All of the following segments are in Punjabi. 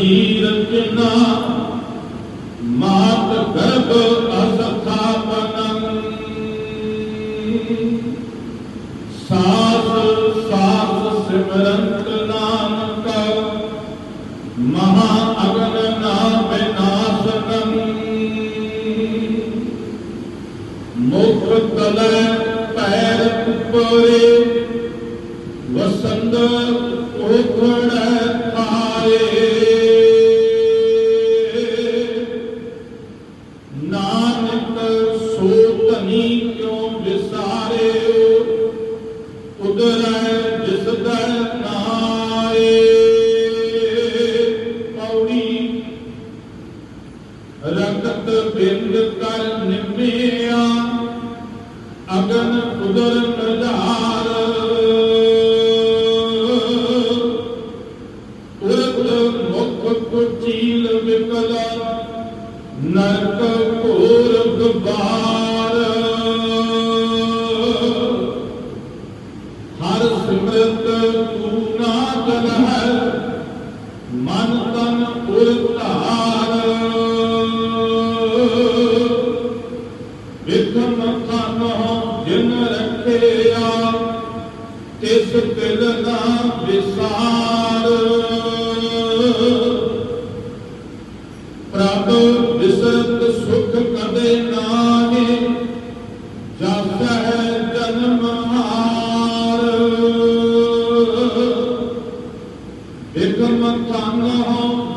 ਰਤੰਤ ਜੀ ਰਚਨਾ ਮਾਤ ਗਰਭ ਅਸਥਾਪਨੰ ਸਾਸ ਸਾਸ ਸਿਮਰੰਤ ਨਾਨਕ ਮਹਾ ਅਗਨ ਨਾ ਵਿਨਾਸ਼ਨੰ ਮੁਖ ਤਲੈ ਪੈਰ ਉਪਰੇ ਵਸੰਦ ਉਖੜੈ ਉਦਰੈ ਜਿਸ ਦਰ ਨਾਏ। ਪੌੜੀ ਰਕਤ ਬਿੰਦ ਕਰ ਨਿਮਿਆ, ਅਗਨ ਉਦਰ ਨਜ਼ਾਰ ਉਰਦ ਮੁਖ ਕੁਚੀਲ ਵਿਕਲ, ਨਰਕ ਘੋਰ ਗਬਾਰ। ਤੂੰ ਨਾ ਮਨ ਤਨ ਉਰ ਵਿਖਮ ਖਾਨੋ ਜਿਨ ਰੱਖਿਆ ਤਿਸ ਤਿਲ ਨਾ ਵਿਸਾਰ ਪ੍ਰਭ ਵਿਸਰਤ ਸੁਖ ਕਦੇ ਨਾਹੀ ਜਸ ਹੈ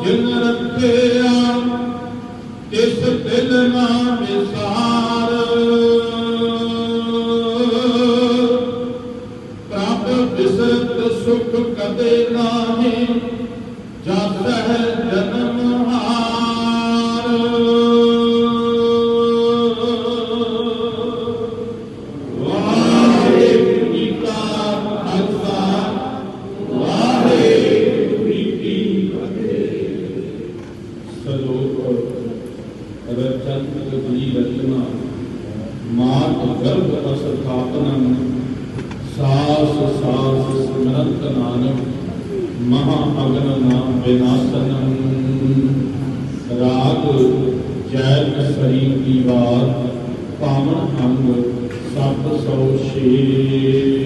ਜਿਨ ਰੱਖਿਆ ਤਿਸ ਦਿਲ ਨਾ ਵਿਸਾਰ ਪ੍ਰਭ ਵਿਸਰਤ ਸੁਖ ਕਦੇ ਨਾਹੀ ਰਚੰਤ ਜੀ ਰਚਨਾ ਮਾਤ ਗਰਭ ਅਸਥਾਪਨੰ ਸਾਸ ਸਾਸ ਸਿਮਰੰਤ ਨਾਨਕ ਮਹਾ ਅਗਨ ਨਾਮ ਵਿਨਾਸ਼ਨੰ ਰਾਗ ਜੈ ਕਸਰੀ ਦੀ ਵਾਰ ਪਾਵਨ ਅੰਗ ਸਭ ਸੋ ਸ਼ੇ